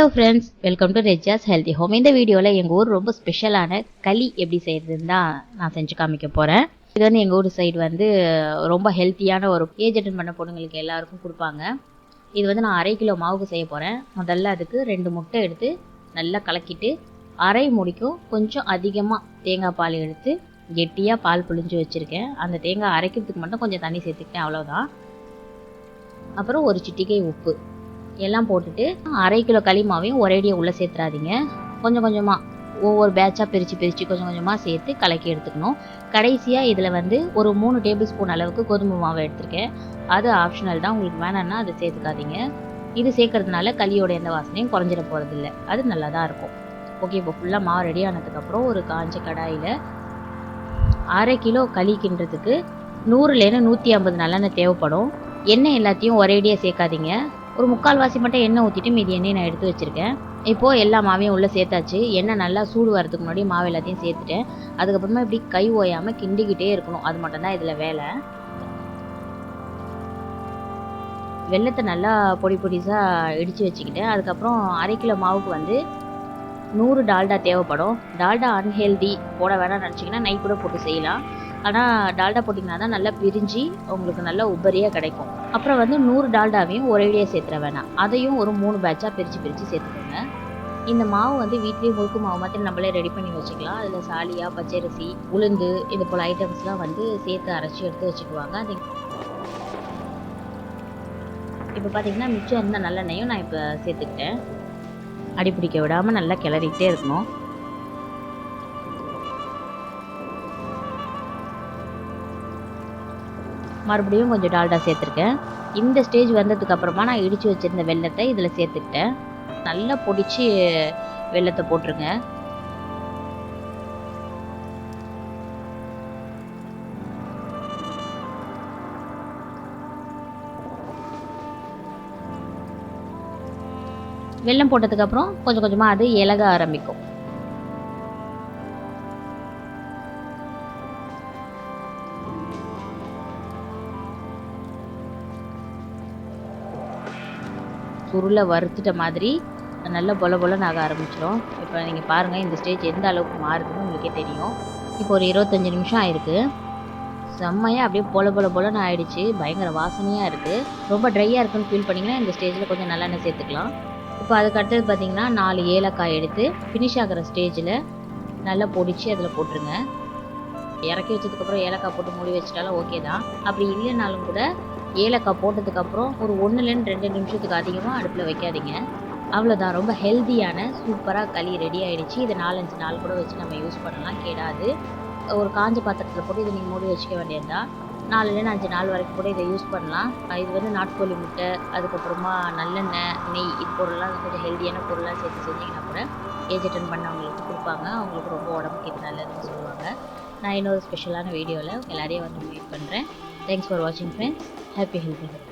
Hello friends welcome to Reja's healthy home இந்த வீடியோவில் எங்கள் ஊர் ரொம்ப ஸ்பெஷலான களி எப்படி செய்யறதுன்னு தான் நான் செஞ்சு காமிக்க போகிறேன் இது வந்து எங்கள் ஊர் சைடு வந்து ரொம்ப ஹெல்த்தியான ஒரு ஏஜ் அட்டன் பண்ண பொண்ணுங்களுக்கு எல்லாருக்கும் கொடுப்பாங்க. இது வந்து நான் அரை கிலோ மாவுக்கு செய்ய போகிறேன் முதல்ல அதுக்கு ரெண்டு முட்டை எடுத்து நல்லா கலக்கிட்டு அரை முடிக்கும் கொஞ்சம் அதிகமாக தேங்காய் பால் எடுத்து கெட்டியாக பால் புழிஞ்சு வச்சுருக்கேன். அந்த தேங்காய் அரைக்கிறதுக்கு மட்டும் கொஞ்சம் தண்ணி சேர்த்துக்கிட்டேன் அவ்வளோதான் அப்புறம் ஒரு சிட்டிகை உப்பு. எல்லாம் போட்டுட்டு அரை கிலோ களி மாவையும் ஒரேடியாக உள்ளே சேர்த்துறாதீங்க. கொஞ்சம் கொஞ்சமாக ஒவ்வொரு பேட்சாக பிரித்து பிரித்து கொஞ்சம் கொஞ்சமாக சேர்த்து கலக்கி எடுத்துக்கணும். கடைசியாக இதில் வந்து ஒரு மூணு டேபிள் ஸ்பூன் அளவுக்கு கோதுமை மாவை எடுத்திருக்கேன். அது ஆப்ஷனல் தான். உங்களுக்கு வேணாம்னா அதை சேர்த்துக்காதீங்க. இது சேர்க்கறதுனால களியோட எந்த வாசனையும் குறைஞ்சிட போகிறதில்ல அது நல்லா தான் இருக்கும். ஓகே இப்போ ஃபுல்லாக மாவு ரெடி ஆனதுக்கப்புறம் ஒரு காஞ்ச கடாயில் அரை கிலோ களி கிண்டுறதுக்கு நூறுலேருந்து நூற்றி ஐம்பது நல்லெண்ணெய் தேவைப்படும். எண்ணெய் எல்லாத்தையும் ஒரேடியாக சேர்க்காதீங்க. ஒரு முக்கால்வாசி மட்டும் எண்ணெய் ஊற்றிட்டு மீதி எண்ணெய் நான் எடுத்து வச்சுருக்கேன். இப்போது எல்லா மாவையும் உள்ளே சேர்த்தாச்சு. எண்ணெய் நல்லா சூடு வரதுக்கு முன்னாடி மாவு எல்லாத்தையும் சேர்த்துட்டேன். அதுக்கப்புறமா இப்படி கை ஓயாமல் கிண்டிக்கிட்டே இருக்கணும். அது மட்டும்தான் இதில் வேலை. வெள்ளத்தை நல்லா பொடி பொடிசாக இடித்து வச்சுக்கிட்டேன். அதுக்கப்புறம் அரை கிலோ மாவுக்கு வந்து நூறு டால்டா தேவைப்படும். டால்டா அன்ஹெல்தி போட வேணாம்னு நினச்சிங்கன்னா நைட் கூட போட்டு செய்யலாம். ஆனால் டால்டா போட்டிங்கன்னா தான் நல்லா பிரிஞ்சு உங்களுக்கு நல்லா உபரியாக கிடைக்கும். அப்புறம் வந்து நூறு டால்டாவையும் ஒரேடியாக சேர்த்துற வேணாம். அதையும் ஒரு மூணு பேட்சாக பிரித்து பிரித்து சேர்த்துக்கோங்க. இந்த மாவு வந்து வீட்லேயே முறுக்கு மாவு மாதிரி நம்மளே ரெடி பண்ணி வச்சுக்கலாம். அதில் சாலியாக பச்சரிசி உளுந்து இது போல் ஐட்டம்ஸ்லாம் வந்து சேர்த்து அரைச்சி எடுத்து வச்சுக்குவாங்க. அது இப்போ பார்த்தீங்கன்னா மிச்சம் இருந்த நல்லெண்ணெயும் நான் இப்போ சேர்த்துக்கிட்டேன். அடிப்பிடிக்க விடாமல் நல்லா கிளறிக்கிட்டே இருக்கணும். மறுபடியும் கொஞ்சம் டால்டா சேர்த்துருக்கேன். இந்த ஸ்டேஜ் வந்ததுக்கப்புறமா நான் இடித்து வச்சிருந்த வெள்ளத்தை இதில் சேர்த்துக்கிட்டேன். நல்லா பொடிச்சு வெள்ளத்தை போட்டுருங்க. வெள்ளம் போட்டதுக்கப்புறம் கொஞ்சம் கொஞ்சமாக அது இலக ஆரம்பிக்கும். சுருளை வறுத்துட்ட மாதிரி நல்லா பொல பொலன்னு ஆக ஆரம்பிச்சிடும் இப்போ நீங்கள் பாருங்கள் இந்த ஸ்டேஜ் எந்த அளவுக்கு மாறுதுன்னு உங்களுக்கே தெரியும். இப்போ ஒரு இருபத்தஞ்சி நிமிஷம் ஆயிருக்கு. செம்மையாக அப்படியே பொல பொல பொலன்னு ஆயிடுச்சு. பயங்கர வாசனையாக இருக்குது ரொம்ப ட்ரையாக இருக்குன்னு ஃபீல் பண்ணிங்கன்னா இந்த ஸ்டேஜில் கொஞ்சம் நல்லெண்ணெய் சேர்த்துக்கலாம். இப்போ அதுக்கு அடுத்தது பார்த்தீங்கன்னா நாலு ஏலக்காய் எடுத்து ஃபினிஷ் ஆகிற ஸ்டேஜில் நல்லா பொடிச்சு அதில் போட்டுருங்க. இறக்கி வச்சதுக்கப்புறம் ஏலக்காய் போட்டு மூடி வச்சிட்டாலும் ஓகே தான். அப்படி இல்லைனாலும் கூட ஏலக்காய் போட்டதுக்கப்புறம் ஒரு ஒன்றுலேருந்து ரெண்டு நிமிஷத்துக்கு அதிகமாக அடுப்பில் வைக்காதீங்க. அவ்வளோதான் ரொம்ப ஹெல்த்தியான சூப்பராக களி ரெடி ஆகிடுச்சு இதை நாலஞ்சு நாள் கூட வச்சு நம்ம யூஸ் பண்ணலாம். கேடாது. ஒரு காஞ்ச பாத்திரத்தில் போட்டு இதை நீங்கள் மூடி வச்சுக்க வேண்டியதுதான். நாலுலேருந்து அஞ்சு நாள் வரைக்கும் கூட இதை யூஸ் பண்ணலாம். இது வந்து நாட்டுக்கோழி முட்டை அதுக்கப்புறமா நல்லெண்ணெய் நெய் இது பொருள்லாம் கொஞ்சம் ஹெல்த்தியான பொருளாக சேர்த்து செஞ்சிங்கன்னா கூட ஏஜ் அட்டன் பண்ணவங்களுக்கு கொடுப்பாங்க. அவங்களுக்கு ரொம்ப உடம்புக்கு இது நல்லதுன்னு சொல்லுவாங்க. நான் இன்னொரு ஸ்பெஷலான வீடியோவில் எல்லாரையும் வந்து மீட் பண்ணுறேன் தேங்க்ஸ் ஃபார் வாட்சிங் ஃப்ரெண்ட்ஸ் ஹாப்பி ஹெல்த்